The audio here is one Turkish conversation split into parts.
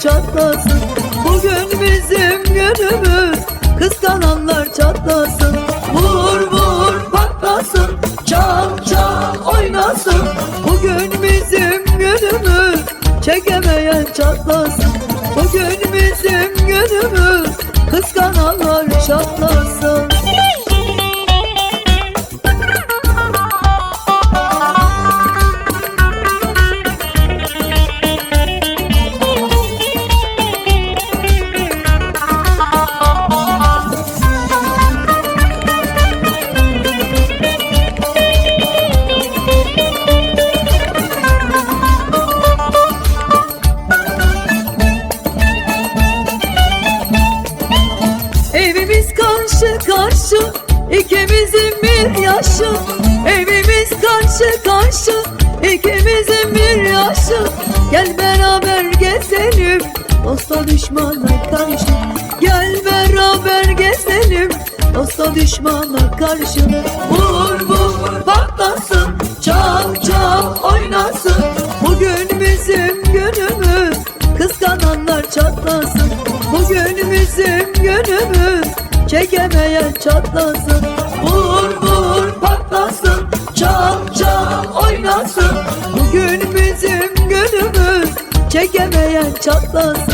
çatlasın Bugün bizim günümüz. Kıskananlar çatlasın dosta düşmana karşı Vur vur. Patlasın çal çal oynasın Bugün bizim günümüz. Kıskananlar çatlasın Bugün bizim günümüz. Çekemeyen çatlasın Vur vur patlasın Çal çal oynasın Bugün bizim günümüz. Çekemeyen çatlasın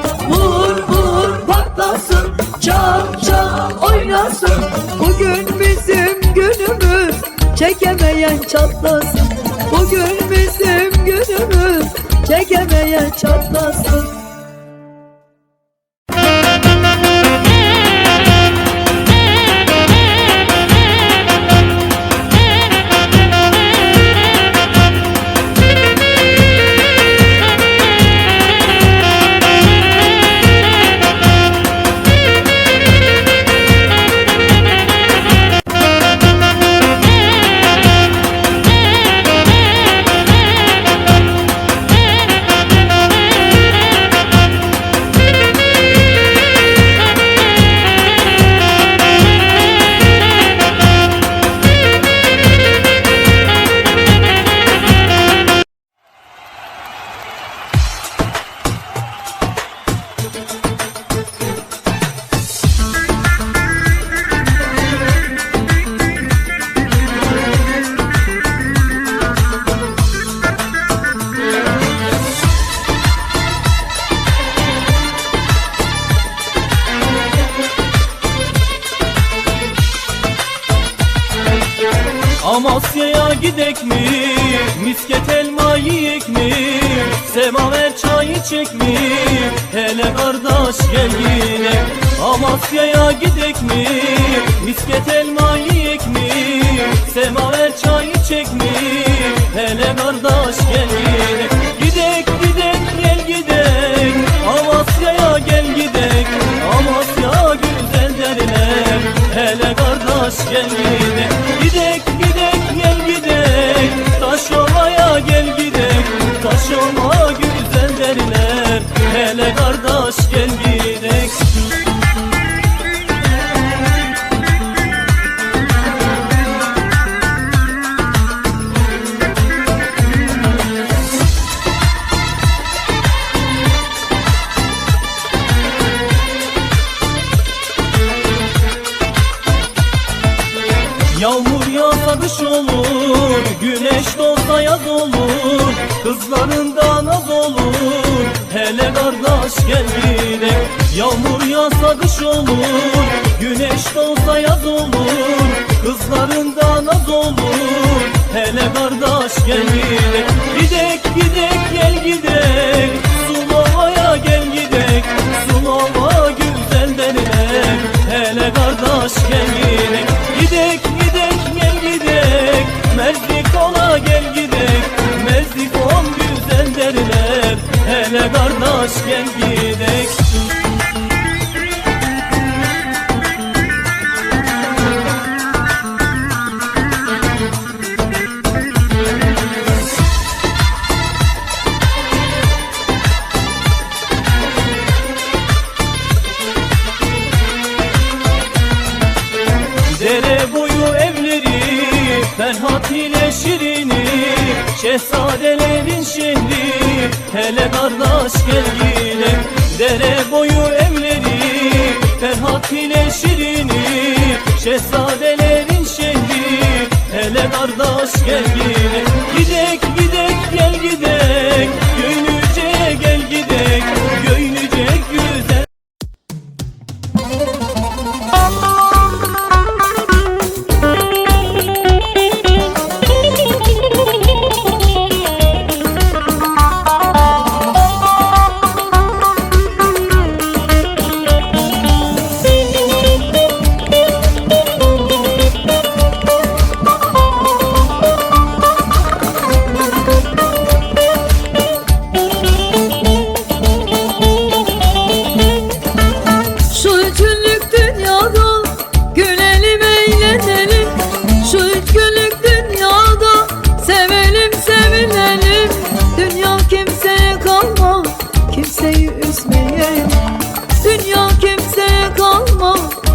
Çekemeyen çatlasın. Bugün bizim günümüz. Çekemeyen çatlasın Amasya'ya gidek mi? Misket elma yiyek mi? Semaver çay içek mi? Hele kardeş gel yine Amasya'ya gidek mi? Misket elma yiyek mi? Semaver çay içek mi? Hele kardeş gel yine Gidek gidek gel gidek Amasya'ya gel gidek Amasya güzel derler Hele kardeş gel yine Yağmur yağsa kış olur Güneş doğsa yaz olur Kızların da naz olur. Hele kardeş gel gidelim Yağmur yağsa kış olur Güneş doğsa yaz olur Kızların da naz olur. Hele kardeş gel gidelim Gidek gidek gel gidek. Sulova'ya gel gidek Sulova güzel derler. Hele kardeş gel Şehzadelerin şehri Hele kardeş gel Dere boyu evleri Ferhat ile Şirin'i. Şehzadelerin şehri Hele kardeş gel gidek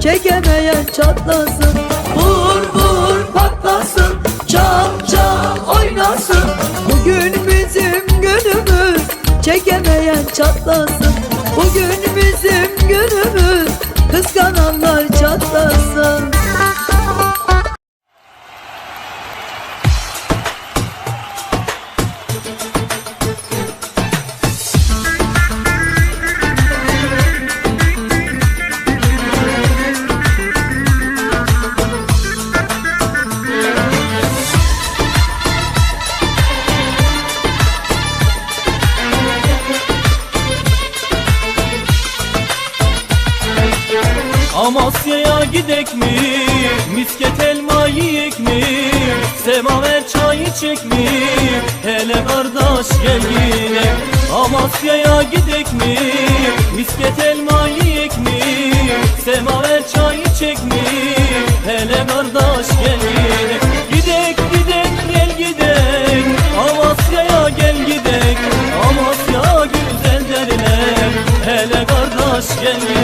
Çekemeyen çatlasın. Vur vur patlasın. Çal çal oynasın. Bugün bizim günümüz. Çekemeyen çatlasın. Bugün bizim günümüz. Kıskananlar çatlasın Amasya'ya gidek mi? Misket elma yiyek mi? Semaver çay içek mi? Hele kardeş gel yine Amasya'ya gidek mi? Misket elma yiyek mi? Semaver çay içek mi? Hele kardeş gel yine Gidek gidek gel gidek Amasya'ya gel gidek Amasya güzel derler Hele kardeş gel Gidek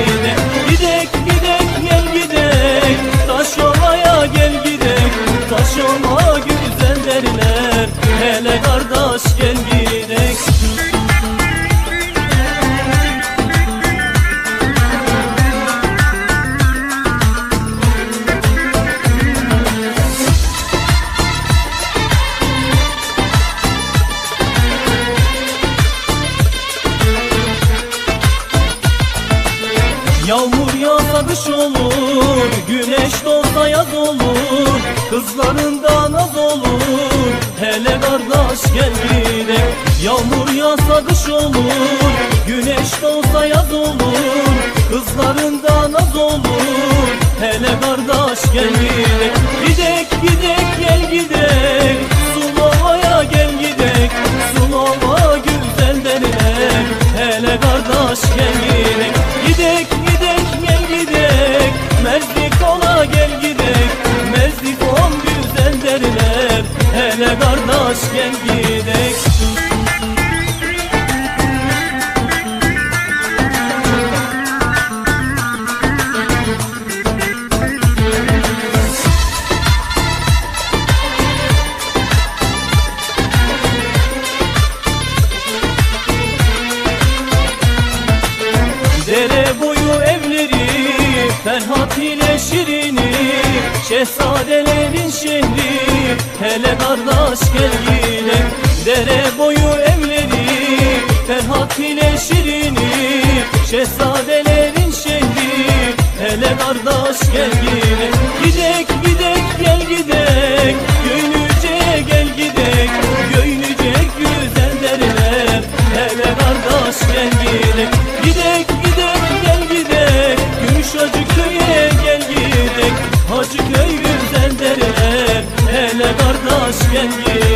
kış olur Güneş doğsa yaz olur Kızların da naz olur. Hele kardeş gel gidelim Yağmur yağsa kış olur Güneş doğsa yaz olur Kızların da naz olur. Hele kardeş gel gidelim Gidek gidek gel gidek Ferhat ile Şirin'i Şehzadelerin şehri Hele kardeş gel yine Dere boyu evleri. Ferhat ile Şirin'i Şehzadelerin şehri Hele kardeş gel yine kardeş gel gidek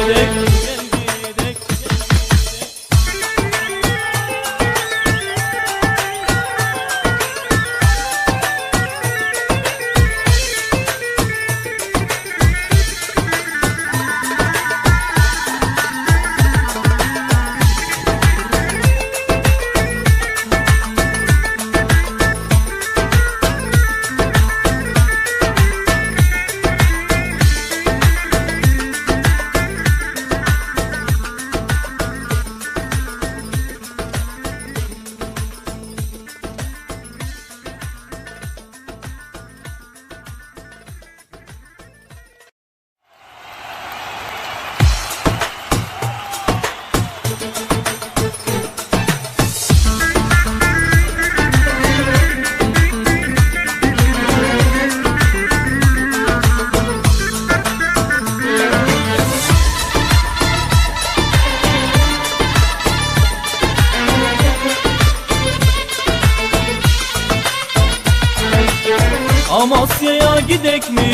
Amasya'ya gidek mi?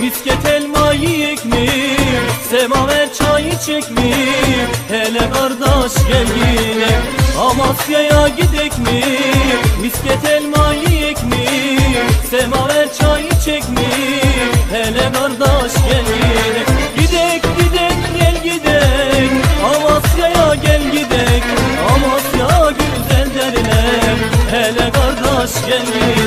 Misket elma yiyek mi? Semaver çay içek mi? Hele kardeş gel yine Amasya'ya gidek mi? Misket elma yiyek mi? Semaver çay içek mi? Hele kardeş gel yine Gidek gidek gel gidek Amasya'ya gel gidek Amasya güzel derler Hele kardeş gel yine